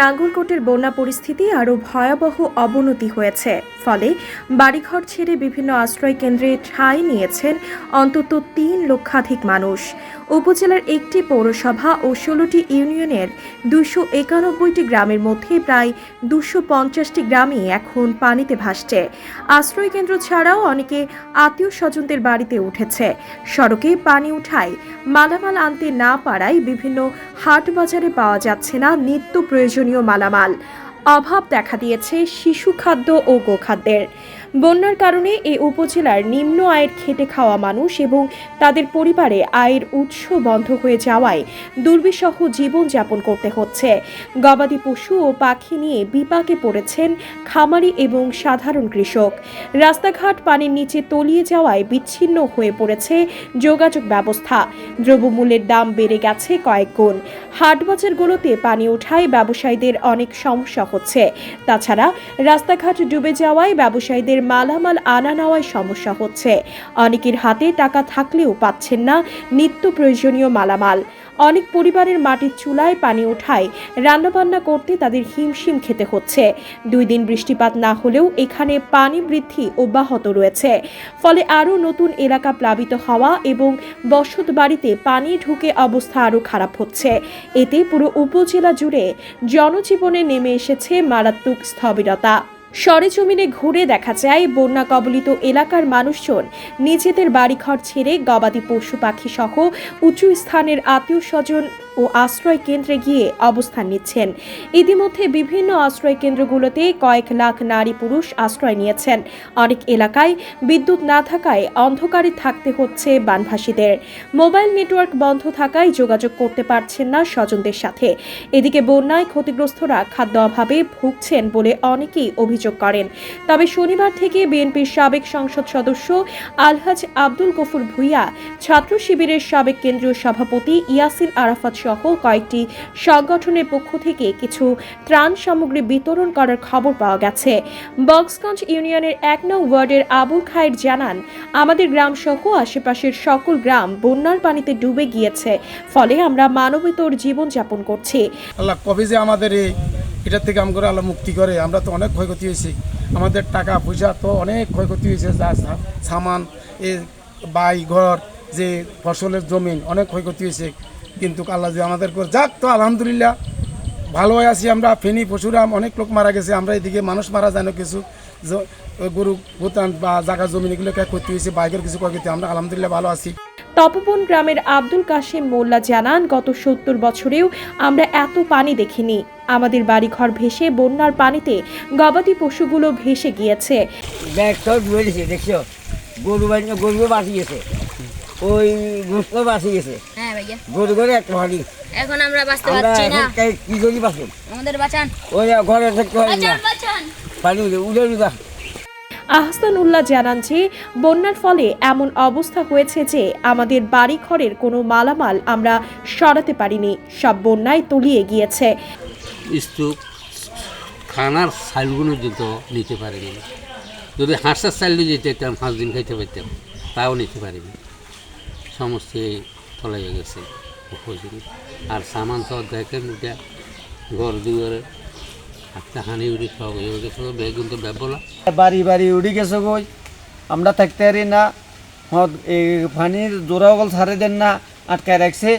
নাঙ্গলকোটের বন্যা পরিস্থিতি আরও ভয়াবহ অবনতি হয়েছে। ফলে বাড়িঘর ছেড়ে বিভিন্ন আশ্রয় কেন্দ্রে ঠাঁই নিয়েছেন অন্তত তিন লক্ষাধিক মানুষ। উপজেলার একটি পৌরসভা ও ষোলোটি ইউনিয়নের দুশো একানব্বইটি গ্রামের মধ্যে প্রায় দুশো পঞ্চাশটি গ্রামই এখন পানিতে ভাসছে। আশ্রয় কেন্দ্র ছাড়াও অনেকে আত্মীয় স্বজনদের বাড়িতে উঠেছে। সড়কে পানি উঠায়, মালামাল আনতে না পারায় বিভিন্ন হাট বাজারে পাওয়া যাচ্ছে না নিত্য প্রয়োজনীয় মালামাল। অভাব দেখা দিয়েছে শিশু খাদ্য ও গোখাদ্যের। বন্যার কারণে এই উপজেলার নিম্ন আয়ের খেটে খাওয়া মানুষ এবং তাদের পরিবারে আয়ের উৎস বন্ধ হয়ে যাওয়ায় দুর্বিষহ জীবনযাপন করতে হচ্ছে। গবাদি পশু ও পাখি নিয়ে বিপাকে পড়েছেন খামারি এবং সাধারণ কৃষক। রাস্তাঘাট পানির নিচে তলিয়ে যাওয়ায় বিচ্ছিন্ন হয়ে পড়েছে যোগাযোগ ব্যবস্থা। দ্রব্যমূল্যের দাম বেড়ে গেছে কয়েক গুণ। হাট বাজারগুলোতে পানি ওঠায় ব্যবসায়ীদের অনেক সমস্যা হচ্ছে। তাছাড়া রাস্তাঘাট ডুবে যাওয়ায় ব্যবসায়ীদের মালামাল আনা নেওয়ায় সমস্যা হচ্ছে। অনেকের হাতে টাকা থাকলেও পাচ্ছেন না নিত্য প্রয়োজনীয় মালামাল। অনেক পরিবারের মাটির চুলায় পানি ওঠায় রান্নাবান্না করতে তাদের হিমশিম খেতে হচ্ছে। দুই দিন বৃষ্টিপাত না হলেও এখানে পানি বৃদ্ধি অব্যাহত রয়েছে। ফলে আরও নতুন এলাকা প্লাবিত হওয়া এবং বসত বাড়িতে পানি ঢুকে অবস্থা আরও খারাপ হচ্ছে। এতে পুরো উপজেলা জুড়ে জনজীবনে নেমে এসেছে মারাত্মক স্থবিরতা। সরেজমিনে ঘুরে দেখা যায় বন্যা কবলিত এলাকার মানুষজন। নিজেদের বাড়িঘর ছেড়ে গবাদি পশু পাখি সহ উঁচু স্থানের আত্মীয় স্বজন ও আশ্রয় কেন্দ্রে গিয়ে অবস্থান নিচ্ছেন। ইতিমধ্যে বিভিন্ন আশ্রয় কেন্দ্রগুলোতে কয়েক লাখ নারী পুরুষ আশ্রয় নিয়েছেন। অনেক এলাকায় বিদ্যুৎ না থাকায় অন্ধকারে থাকতে হচ্ছে বানভাসীদের। মোবাইল নেটওয়ার্ক বন্ধ থাকায় যোগাযোগ করতে পারছেন না স্বজনদের সাথে। এদিকে বন্যায় ক্ষতিগ্রস্তরা খাদ্য অভাবে ভুগছেন বলে অনেকেই অভিযোগ করেন। তবে শনিবার থেকে বিএনপির সাবেক সংসদ সদস্য আলহাজ আব্দুল গফুর ভুইয়া, ছাত্র শিবিরের সাবেক কেন্দ্রীয় সভাপতি ইয়াসিন আরাফাত সহ কয়েকটি সংগঠনের পক্ষ থেকে কিছু ত্রাণ সামগ্রী বিতরণ করার খবর পাওয়া গেছে। বক্সগঞ্জ ইউনিয়নের এক নং ওয়ার্ডের আবুল খায়ের জানান, আমাদের গ্রাম সহ আশেপাশের সকল গ্রাম বন্যার পানিতে ডুবে গিয়েছে। ফলে আমরা মানবেতর জীবনযাপন করছি। আল্লাহ কবে যে আমাদের এই এটার থেকে আমরা আল্লাহ মুক্তি করে। আমরা তো অনেক ক্ষয়ক্ষতি হয়েছি। আমাদের টাকা, পয়সা তো অনেক ক্ষয়ক্ষতি হয়েছে, যা সামান, এ, বাই, ঘর, যে ফসলের জমিন, অনেক ক্ষয়ক্ষতি হয়েছে। কিন্তু আল্লাহ যে আমাদের করে যাক তো, আলহামদুলিল্লাহ, ভালো আছি আমরা। ফেনি, পশুরাম, অনেক লোক মারা গেছে। আমরা এদিকে মানুষ মারা যায় না কিছু। গরু, ভুতান বা জায়গা জমিন এগুলোকে ক্ষতি হয়েছে বাইকের কিছু ক্ষয়ক্ষতি। আমরা আলহামদুলিল্লাহ ভালো আছি। তপবন গ্রামের আব্দুল কাশেম মোল্লা জানান গত সত্তর বছরেও আমরা এত পানি দেখিনি। আমাদের বাড়িঘর ভেসে বন্যার পানিতে গবাদি পশুগুলো ভেসে গিয়েছে। দেখছ গরু গরু বাঁচি গেছে। ওই গোস্ত বাঁচি গেছে। হ্যাঁ গরু করে একটা ভারী এখন আমরা বাঁচতে পারছি না। কি করি বাঁচুন? আমাদের বাঁচান। ওই ঘরে থাকতে পারি না। বাঁচান বাঁচান। পানি উঠে উঠে। আহসান উল্লাহ জানান যে, বন্যার ফলে এমন অবস্থা হয়েছে যে আমাদের বাড়ি ঘরের কোনো মালামাল আমরা সরাতে পারিনি। সব বন্যায় তলিয়ে গিয়েছে। স্তূপ খানার চাইলগুলো দিত নিতে পারিনি। যদি হাঁসের চাইল দিয়ে যেতাম পাঁচ দিন খাইতে পারতাম, তাও নিতে পারিনি। সমস্ত তলাইয়ে গেছে আর সামান সব দেখেন ঘর দুয়ারে। বাড়ি বাড়ি উড়ি গেছে গই আমরা থাকতে পারি না। এই পানির জোরাগল ছাড়ে দেন না, আটকায় রাখছে।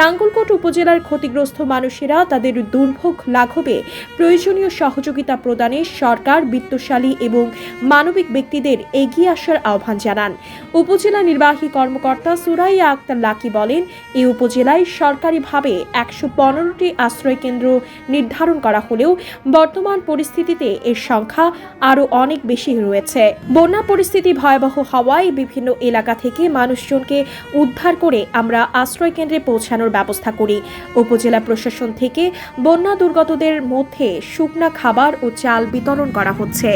নাঙ্গলকোট উপজেলার ক্ষতিগ্রস্ত মানুষেরা তাদের দুর্ভোগ লাঘবে। প্রয়োজনীয় সহযোগিতা প্রদানে সরকার বিত্তশালী এবং মানবিক ব্যক্তিদের এগিয়ে আসার আহ্বান জানান। উপজেলা নির্বাহী কর্মকর্তা সুরাইয়া আক্তার লাকি বলেন এই উপজেলায় সরকারিভাবে একশো পনেরোটি আশ্রয় কেন্দ্র নির্ধারণ করা হলেও বর্তমান পরিস্থিতিতে এর সংখ্যা আরও অনেক বেশি রয়েছে। বন্যা পরিস্থিতি ভয়াবহ হওয়ায় বিভিন্ন এলাকা থেকে মানুষজনকে উদ্ধার করে আমরা আশ্রয় কেন্দ্রে পৌঁছানোর ব্যবস্থা করি। উপজেলা প্রশাসন থেকে বন্যা দুর্গতদের মধ্যে শুকনা খাবার ও চাল বিতরণ করা হচ্ছে।